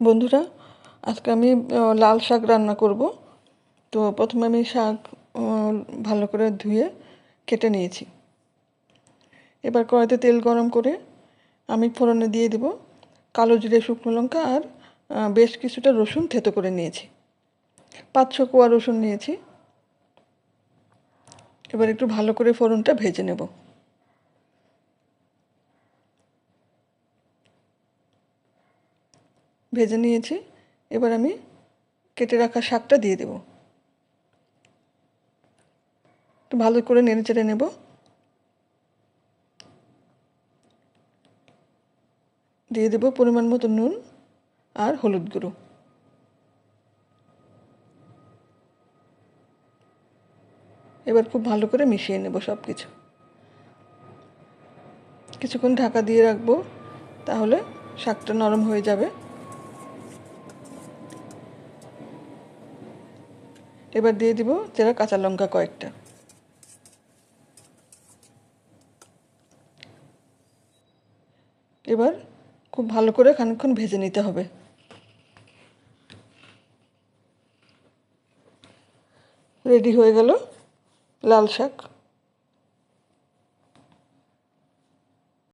বন্ধুরা, আজকে আমি লাল শাক রান্না করব। তো প্রথমে আমি শাক ভালো করে ধুয়ে কেটে নিয়েছি। এবার কড়াইতে তেল গরম করে আমি ফোড়নে দিয়ে দেব কালো জিরে, শুকনো লঙ্কা আর বেশ কিছুটা রসুন থেতো করে নিয়েছি। পাঁচ ছ কোয়া রসুন নিয়েছি। এবার একটু ভালো করে ফোড়নটা ভেজে নেব। ভেজে নিয়েছি। এবার আমি কেটে রাখা শাকটা দিয়ে দেব। ভালো করে নেড়ে চেড়ে নেব। দিয়ে দেব পরিমাণ মতো নুন আর হলুদ গুঁড়ো। এবার খুব ভালো করে মিশিয়ে নেব সব কিছু কিছুক্ষণ ঢাকা দিয়ে রাখব, তাহলে শাকটা নরম হয়ে যাবে। এবার দিয়ে দিব চেরা কাঁচা লঙ্কা কয়েকটা। এবার খুব ভালো করে খানিক্ষণ ভেজে নিতে হবে। রেডি হয়ে গেল লাল শাক।